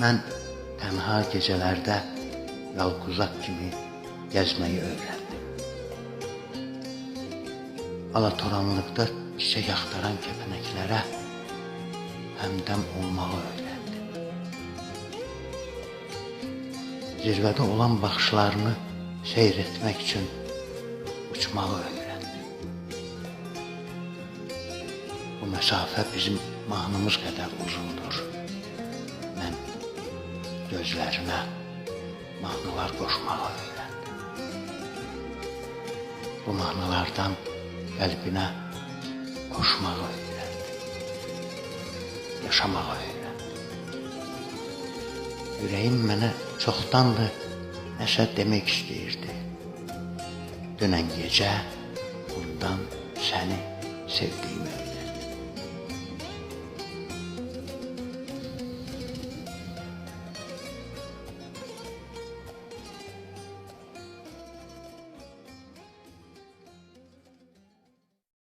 Mən tənha gecələrdə yalquzaq kimi gəzməyi öyrəndim. Alatoranlıqda çiçək axtaran kəpənəklərə həmdəm olmağı öyrəndim. Zirvədə olan baxışlarını seyr etmək üçün uçmağı öyrəndim. Bu məsafə bizim mahnımız qədər uzundur. Gözlərinə mahnılar qoşmağı öyrəndim. Bu mahnılardan qəlbinə qoşmağı öyrəndim. Yaşamağı öyrəndim. Ürəyim mənə çoxdandır nəsə demək istəyirdi. Dünən gecə bundan səni sevdiyimi